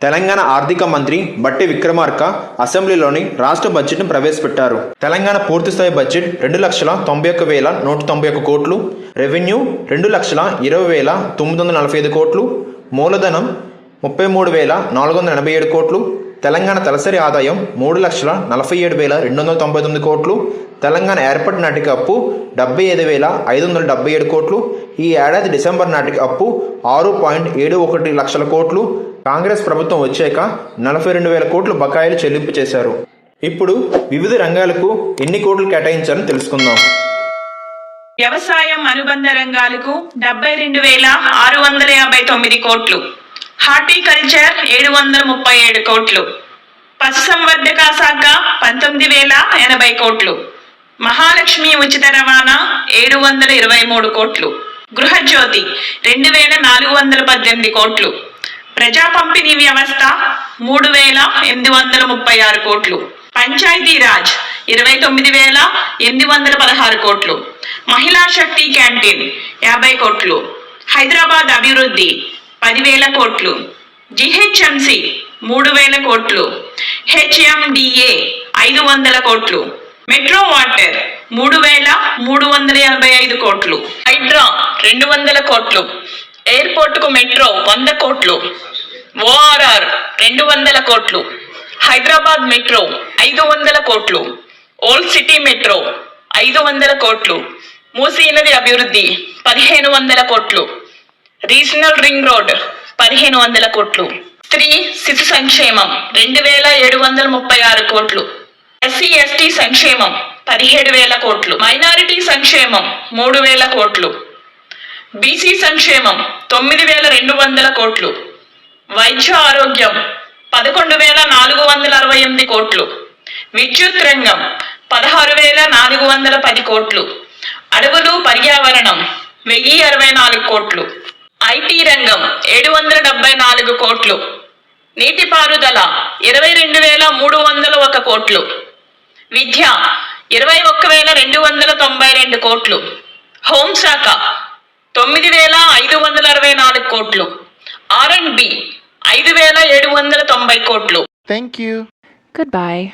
తెలంగాణ ఆర్థిక మంత్రి బట్టి విక్రమార్క అసెంబ్లీలోని రాష్ట్ర బడ్జెట్ను ప్రవేశపెట్టారు. తెలంగాణ పూర్తిస్థాయి బడ్జెట్ రెండు లక్షల తొంభై ఒక్క వేల నూట తొంభై ఒక్క కోట్లు రెవెన్యూ రెండు లక్షల ఇరవై వేల తొమ్మిది వందల నలభై ఐదు కోట్లు మూలధనం ముప్పై మూడు వేల నాలుగు వందల ఎనభై ఏడు కోట్లు తెలంగాణ తలసరి ఆదాయం మూడు లక్షల నలభై ఏడు వేల రెండు వందల తొంభై తొమ్మిది కోట్లు తెలంగాణ ఏర్పాటు నాటికి అప్పు డెబ్బై ఐదు వేల ఐదు వందల డెబ్బై ఏడు కోట్లు ఈ ఏడాది డిసెంబర్ నాటికి అప్పు ఆరు పాయింట్ ఏడు ఒకటి లక్షల కోట్లు. కాంగ్రెస్ ప్రభుత్వం వచ్చాక నలభై రెండు వేల కోట్లు బకాయిలు చెల్లింపు చేశారు. ఇప్పుడు వివిధ రంగాలకు ఎన్ని కోట్లు కేటాయించారని తెలుసుకుందాం. వ్యవసాయం అనుబంధ రంగాలకు డెబ్బై రెండు వేల ఆరు వందల యాభై తొమ్మిది కోట్లు. హార్టికల్చర్ ఏడు వందల ముప్పై ఏడు కోట్లు. పశుసంవర్ధక శాఖ పంతొమ్మిది వేల ఎనభై కోట్లు. మహాలక్ష్మి ఉచిత రవాణా ఏడు వందల ఇరవై మూడు కోట్లు. గృహజ్యోతి రెండు వేల నాలుగు వందల పద్దెనిమిది కోట్లు. ప్రజా పంపిణీ వ్యవస్థ మూడు వేల ఎనిమిది వందల ముప్పై ఆరు కోట్లు. పంచాయతీరాజ్ ఇరవై తొమ్మిది వేల ఎనిమిది వందల పదహారు కోట్లు. మహిళా శక్తి క్యాంటీన్ యాభై కోట్లు. హైదరాబాద్ అభివృద్ధి పదివేల కోట్లు. జిహెచ్ఎంసి మూడు వేల కోట్లు. హెచ్ఎండిఏ ఐదు వందల కోట్లు. మెట్రో వాటర్ మూడు వేల మూడు వందల ఎనభై ఐదు కోట్లు. హైడ్రా రెండు వందల కోట్లు. ఎయిర్పోర్ట్కు మెట్రో వంద కోట్లు. ఓఆర్ఆర్ రెండు వందల కోట్లు. హైదరాబాద్ మెట్రో ఐదు వందల కోట్లు. ఓల్డ్ సిటీ మెట్రో ఐదు వందల కోట్లు. మూసీ నది అభివృద్ధి పదిహేను వందల కోట్లు. రీజనల్ రింగ్ రోడ్ పదిహేను వందల కోట్లు. స్త్రీ శిశు సంక్షేమం రెండు వేల ఏడు వందల ముప్పై ఆరు కోట్లు. ఎస్సీ ఎస్టీ సంక్షేమం పదిహేడు వేల కోట్లు. మైనారిటీ సంక్షేమం మూడు వేల కోట్లు. బీసీ సంక్షేమం తొమ్మిది వేల రెండు వందల కోట్లు. వైద్య ఆరోగ్యం పదకొండు వేల నాలుగు వందల అరవై ఎనిమిది కోట్లు. విద్యుత్ రంగం పదహారు వేల నాలుగు వందల పది కోట్లు. అడవులు పర్యావరణం వెయ్యి అరవై నాలుగు కోట్లు. ఐటీ రంగం ఏడు వందల డెబ్బై నాలుగు కోట్లు. నీటిపారుదల ఇరవై రెండు వేల మూడు వందల ఒక కోట్లు. విద్య ఇరవై ఒక్క వేల రెండు వందల తొంభై రెండు కోట్లు హోంశాఖ తొమ్మిది వేల ఐదు వందల అరవై నాలుగు కోట్లు ఆర్ అండ్ బి ఐదు వేల ఏడు వందల తొంభై కోట్లు Thank you. Goodbye.